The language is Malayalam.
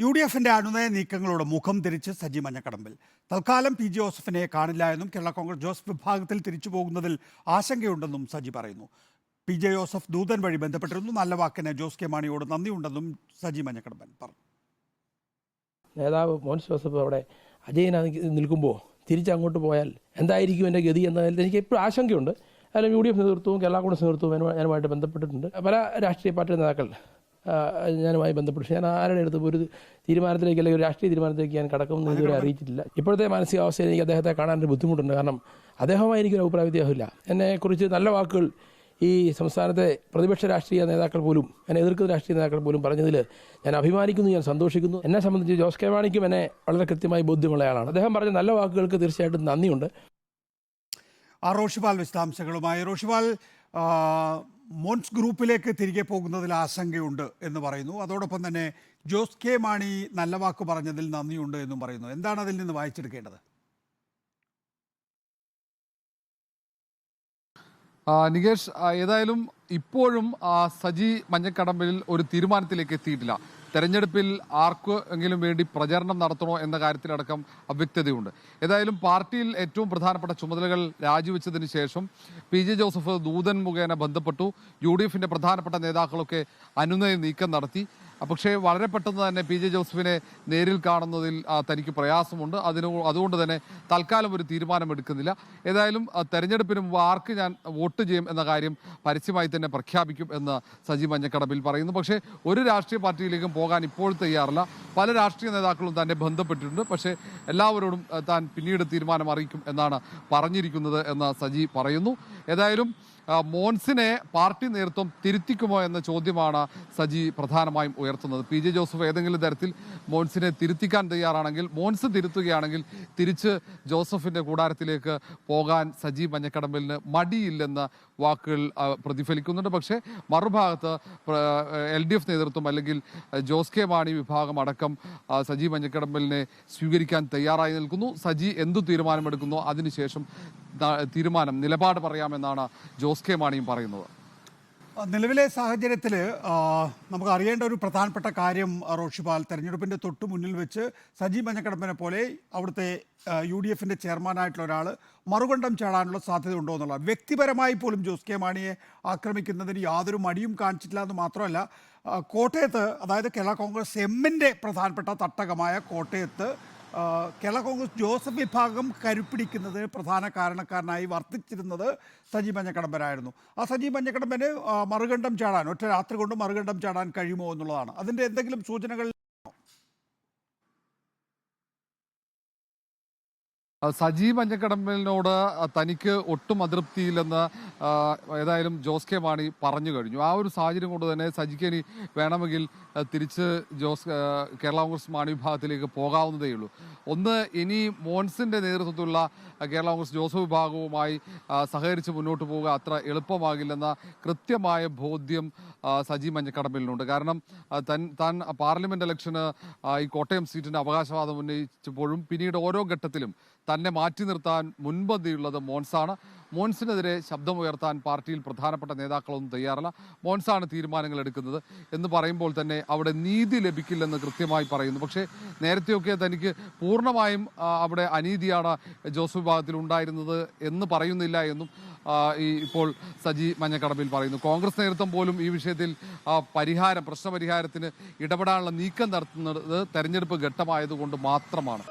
യു ഡി എഫിന്റെ അനുനയ നീക്കങ്ങളോട് മുഖം തിരിച്ച് സജി മഞ്ഞക്കടമ്പിൽ. തൽക്കാലം പി ജോസഫിനെ കാണില്ല എന്നും കേരള കോൺഗ്രസ് ജോസഫ് വിഭാഗത്തിൽ തിരിച്ചു പോകുന്നതിൽ ആശങ്കയുണ്ടെന്നും സജി പറയുന്നു. പി ജെ ജോസഫ് ദൂതൻ വഴി ബന്ധപ്പെട്ടിരുന്നു. നല്ല വാക്കിന് ജോസ് കെ മാണിയോട് നന്ദിയുണ്ടെന്നും സജി മഞ്ഞക്കടമ്പൻ പറഞ്ഞു. നേതാവ് മോൻസ് ജോസഫ് അവിടെ അജയനായി നിൽക്കുമ്പോൾ തിരിച്ചങ്ങോട്ട് പോയാൽ എന്തായിരിക്കും എന്റെ ഗതി എന്നതിൽ എനിക്ക് എപ്പോഴും ആശങ്കയുണ്ട്. അതിലും യു ഡി എഫ് നേതൃത്വവും കേരള കോൺഗ്രസ് നേതൃത്വവും ഞാനുമായി- ഞാനുമായിട്ട് ബന്ധപ്പെട്ടിട്ടുണ്ട്. പല രാഷ്ട്രീയ പാർട്ടി നേതാക്കൾ ഞാനുമായി ബന്ധപ്പെട്ടു ഞാൻ ആരുടെ അടുത്ത് ഒരു തീരുമാനത്തിലേക്ക് അല്ലെങ്കിൽ ഒരു രാഷ്ട്രീയ തീരുമാനത്തിലേക്ക് ഞാൻ കടക്കുമെന്ന് ഇതുവരെ അറിയിച്ചിട്ടില്ല. ഇപ്പോഴത്തെ മാനസികാവസ്ഥയിൽ എനിക്ക് അദ്ദേഹത്തെ കാണാൻ ഒരു ബുദ്ധിമുട്ടുണ്ട്. കാരണം അദ്ദേഹവുമായി എനിക്കൊരു അഭിപ്രായ വ്യത്യാസമില്ല. എന്നെക്കുറിച്ച് നല്ല വാക്കുകൾ ഈ സംസ്ഥാനത്തെ പ്രതിപക്ഷ രാഷ്ട്രീയ നേതാക്കൾ പോലും എന്നെ എതിർക്കുന്ന രാഷ്ട്രീയ നേതാക്കൾ പോലും പറഞ്ഞതിൽ ഞാൻ അഭിമാനിക്കുന്നു ഞാൻ സന്തോഷിക്കുന്നു. എന്നെ സംബന്ധിച്ച് ജോസ് കെ മാണിക്കും എന്നെ വളരെ കൃത്യമായി ബോധ്യമുള്ള ആളാണ്. അദ്ദേഹം പറഞ്ഞ നല്ല വാക്കുകൾക്ക് തീർച്ചയായിട്ടും നന്ദിയുണ്ട്. ആ റോഷിപാൽ വിശദാംശങ്ങളുമായി. റോഷിപാൽ ആ, മോൻസ് ഗ്രൂപ്പിലേക്ക് തിരികെ പോകുന്നതിൽ ആശങ്കയുണ്ട് എന്ന് പറയുന്നു. അതോടൊപ്പം തന്നെ ജോസ് കെ മാണി നല്ല വാക്ക് പറഞ്ഞതിൽ നന്ദിയുണ്ട് എന്നും പറയുന്നു. എന്താണ് അതിൽ നിന്ന് വായിച്ചെടുക്കേണ്ടത്? നികേഷ് ഏതായാലും ഇപ്പോഴും സജി മഞ്ഞക്കടമ്പിൽ ഒരു തീരുമാനത്തിലേക്ക് എത്തിയിട്ടില്ല. തെരഞ്ഞെടുപ്പിൽ ആർക്ക് എങ്കിലും വേണ്ടി പ്രചരണം നടത്തണോ എന്ന കാര്യത്തിലടക്കം അവ്യക്തതയുണ്ട്. ഏതായാലും പാർട്ടിയിൽ ഏറ്റവും പ്രധാനപ്പെട്ട ചുമതലകൾ രാജിവെച്ചതിന് ശേഷം പി ജെ ജോസഫ് ദൂതൻ മുഖേന ബന്ധപ്പെട്ടു. യു ഡി എഫിന്റെ പ്രധാനപ്പെട്ട നേതാക്കളൊക്കെ അനുനയ നീക്കം നടത്തി. പക്ഷേ വളരെ പെട്ടെന്ന് തന്നെ പി ജെ ജോസഫിനെ നേരിൽ കാണുന്നതിൽ തനിക്ക് പ്രയാസമുണ്ട്. അതിന് അതുകൊണ്ട് തന്നെ തൽക്കാലം ഒരു തീരുമാനമെടുക്കുന്നില്ല. ഏതായാലും തെരഞ്ഞെടുപ്പിന് മുമ്പ് ആർക്ക് ഞാൻ വോട്ട് ചെയ്യും എന്ന കാര്യം പരസ്യമായി തന്നെ പ്രഖ്യാപിക്കും എന്ന് സജി മഞ്ഞക്കടമ്പിൽ പറയുന്നു. പക്ഷേ ഒരു രാഷ്ട്രീയ പാർട്ടിയിലേക്കും പോകാൻ ഇപ്പോൾ തയ്യാറില്ല. പല രാഷ്ട്രീയ നേതാക്കളും തന്നെ ബന്ധപ്പെട്ടിട്ടുണ്ട്. പക്ഷേ എല്ലാവരോടും താൻ പിന്നീട് തീരുമാനം അറിയിക്കും എന്നാണ് പറഞ്ഞിരിക്കുന്നത് എന്ന് സജി പറയുന്നു. ഏതായാലും മോൻസിനെ പാർട്ടി നേതൃത്വം തിരുത്തിക്കുമോ എന്ന ചോദ്യമാണ് സജി പ്രധാനമായും ഉയർത്തുന്നത്. പി ജെ ജോസഫ് ഏതെങ്കിലും തരത്തിൽ മോൻസിനെ തിരുത്തിക്കാൻ തയ്യാറാണെങ്കിൽ മോൻസ് തിരുത്തുകയാണെങ്കിൽ തിരിച്ച് ജോസഫിന്റെ കൂടാരത്തിലേക്ക് പോകാൻ സജി മഞ്ഞക്കടമ്പലിന് മടിയില്ലെന്ന വാക്കുകൾ പ്രതിഫലിക്കുന്നുണ്ട്. പക്ഷേ മറുഭാഗത്ത് എൽ ഡി എഫ് നേതൃത്വം അല്ലെങ്കിൽ ജോസ് കെ മാണി വിഭാഗം അടക്കം സജി മഞ്ഞക്കടമ്പലിനെ സ്വീകരിക്കാൻ തയ്യാറായി നിൽക്കുന്നു. സജി എന്തു തീരുമാനമെടുക്കുന്നു? അതിനുശേഷം തീരുമാനം നിലപാട് പറയാമെന്നാണ് ജോസ് കെ മാണിയും പറയുന്നത്. നിലവിലെ സാഹചര്യത്തിൽ നമുക്ക് അറിയേണ്ട ഒരു പ്രധാനപ്പെട്ട കാര്യം റോഷിപാൽ തെരഞ്ഞെടുപ്പിന്റെ തൊട്ട് മുന്നിൽ വെച്ച് സജി മഞ്ഞക്കടമ്പനെ പോലെ അവിടുത്തെ യു ഡി എഫിന്റെ ചെയർമാനായിട്ടുള്ള ഒരാൾ മറുകണ്ഠം ചാടാനുള്ള സാധ്യത ഉണ്ടോ എന്നുള്ള വ്യക്തിപരമായി പോലും ജോസ് കെ മാണിയെ ആക്രമിക്കുന്നതിന് യാതൊരു മടിയും കാണിച്ചിട്ടില്ല എന്ന് മാത്രമല്ല കോട്ടയത്ത് അതായത് കേരള കോൺഗ്രസ് എമ്മിന്റെ പ്രധാനപ്പെട്ട തട്ടകമായ കോട്ടയത്ത് കേരള കോൺഗ്രസ് ജോസഫ് വിഭാഗം കരുപ്പിടിക്കുന്നതിന് പ്രധാന കാരണക്കാരനായി വർദ്ധിച്ചിരുന്നത് സജീവ് മഞ്ഞക്കടമ്പനായിരുന്നു. ആ സജീവ് മഞ്ഞക്കടമ്പന് മറുകണ്ഠം ചാടാൻ ഒറ്റ രാത്രി കൊണ്ട് മറുകണ്ഠം ചാടാൻ കഴിയുമോ എന്നുള്ളതാണ്. അതിന്റെ എന്തെങ്കിലും സൂചനകൾ ആ, സജി തനിക്ക് ഒട്ടും അതൃപ്തിയില്ലെന്ന് ഏതായാലും ജോസ് കെ മാണി പറഞ്ഞു കഴിഞ്ഞു. ആ ഒരു സാഹചര്യം കൊണ്ട് തന്നെ സജിക്ക് ഇനി വേണമെങ്കിൽ തിരിച്ച് ജോസ് കേരള കോൺഗ്രസ് മാണി വിഭാഗത്തിലേക്ക് പോകാവുന്നതേ ഉള്ളൂ. ഒന്ന് ഇനി മോൻസിന്റെ നേതൃത്വത്തിലുള്ള കേരള കോൺഗ്രസ് ജോസഫ് വിഭാഗവുമായി സഹകരിച്ച് മുന്നോട്ട് പോവുക അത്ര എളുപ്പമാകില്ലെന്ന കൃത്യമായ ബോധ്യം സജീവ് സജി മഞ്ഞക്കടമ്പലിനുണ്ട്. കാരണം തൻ താൻ പാർലമെന്റ് ഇലക്ഷന് ഈ കോട്ടയം സീറ്റിന്റെ അവകാശവാദം ഉന്നയിച്ചപ്പോഴും പിന്നീട് ഓരോ ഘട്ടത്തിലും തന്നെ മാറ്റി നിർത്താൻ മുൻപന്തിയുള്ളത് മോൻസാണ്. മോൻസിനെതിരെ ശബ്ദമുയർത്താൻ പാർട്ടിയിൽ പ്രധാനപ്പെട്ട നേതാക്കളൊന്നും തയ്യാറല്ല. മോൻസാണ് തീരുമാനങ്ങൾ എടുക്കുന്നത് എന്ന് പറയുമ്പോൾ തന്നെ അവിടെ നീതി ലഭിക്കില്ലെന്ന് കൃത്യമായി പറയുന്നു. പക്ഷേ നേരത്തെയൊക്കെ തനിക്ക് പൂർണമായും അവിടെ അനീതിയാണ് ജോസഫ് വിഭാഗത്തിൽ ഉണ്ടായിരുന്നത് എന്ന് പറയുന്നില്ല എന്നും ഈ ഇപ്പോൾ സജി മഞ്ഞക്കടമ്പിൽ പറയുന്നു. കോൺഗ്രസ് നേതൃത്വം പോലും ഈ വിഷയത്തിൽ പരിഹാരം പ്രശ്നപരിഹാരത്തിന് ഇടപെടാനുള്ള നീക്കം നടത്തുന്നത് തെരഞ്ഞെടുപ്പ് ഘട്ടമായതുകൊണ്ട് മാത്രമാണ്.